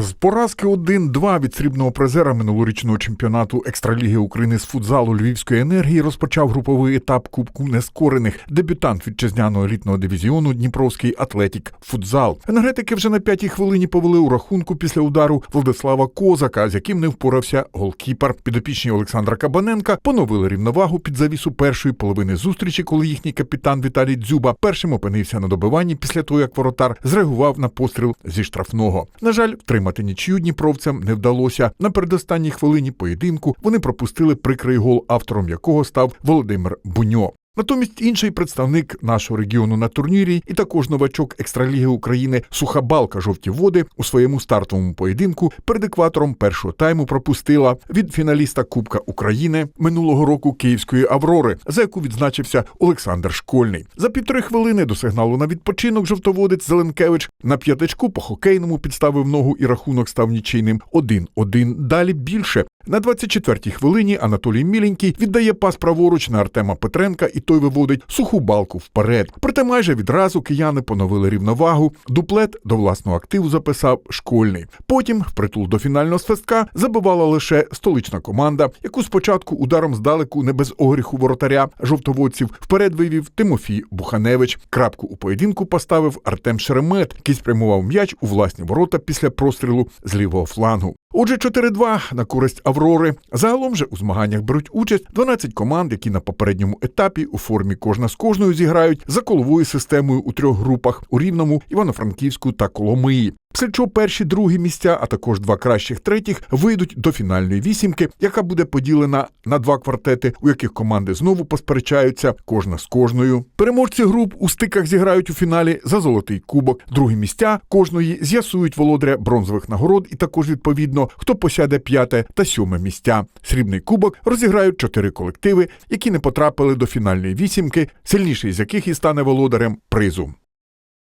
З поразки 1-2 від срібного призера минулорічного чемпіонату екстраліги України з футзалу Львівської енергії розпочав груповий етап Кубку нескорених. Дебютант вітчизняного елітного дивізіону Дніпровський Атлетік Футзал. Енергетики вже на п'ятій хвилині повели у рахунку після удару Владислава Козака, з яким не впорався голкіпер. Підопічні Олександра Кабаненка поновили рівновагу під завісу першої половини зустрічі, коли їхній капітан Віталій Дзюба першим опинився на добиванні після того, як воротар зреагував на постріл зі штрафного. На жаль, втримати нічию дніпровцям не вдалося. На передостанній хвилині поєдинку вони пропустили прикрий гол, автором якого став Володимир Буньо. Натомість інший представник нашого регіону на турнірі і також новачок екстраліги України Суха Балка жовті води у своєму стартовому поєдинку перед екватором першого тайму пропустила від фіналіста Кубка України минулого року Київської Аврори, за яку відзначився Олександр Школьний. За півтори хвилини до сигналу на відпочинок жовтоводець Зеленкевич на п'ятачку по хокейному підставив ногу і рахунок став нічийним 1-1. Далі більше. На 24-й хвилині Анатолій Міленький віддає пас праворуч на Артема Петренка, і той виводить суху балку вперед. Проте майже відразу кияни поновили рівновагу. Дуплет до власного активу записав школьний. Потім, впритул до фінального свистка, забивала лише столична команда, яку спочатку ударом здалеку не без огріху воротаря жовтоводців вперед вивів Тимофій Буханевич. Крапку у поєдинку поставив Артем Шеремет, який спрямував м'яч у власні ворота після прострілу з лівого флангу. Отже, 4-2 на користь Аврори. Загалом же у змаганнях беруть участь 12 команд, які на попередньому етапі у формі кожна з кожною зіграють за коловою системою у трьох групах у Рівному, Івано-Франківську та Коломиї. Чого перші другі місця, а також два кращих третіх, вийдуть до фінальної вісімки, яка буде поділена на два квартети, у яких команди знову посперечаються кожна з кожною. Переможці груп у стиках зіграють у фіналі за золотий кубок. Другі місця кожної з'ясують володаря бронзових нагород, і також відповідно хто посяде п'яте та сьоме місця. Срібний кубок розіграють чотири колективи, які не потрапили до фінальної вісімки, сильніший з яких і стане володарем призу.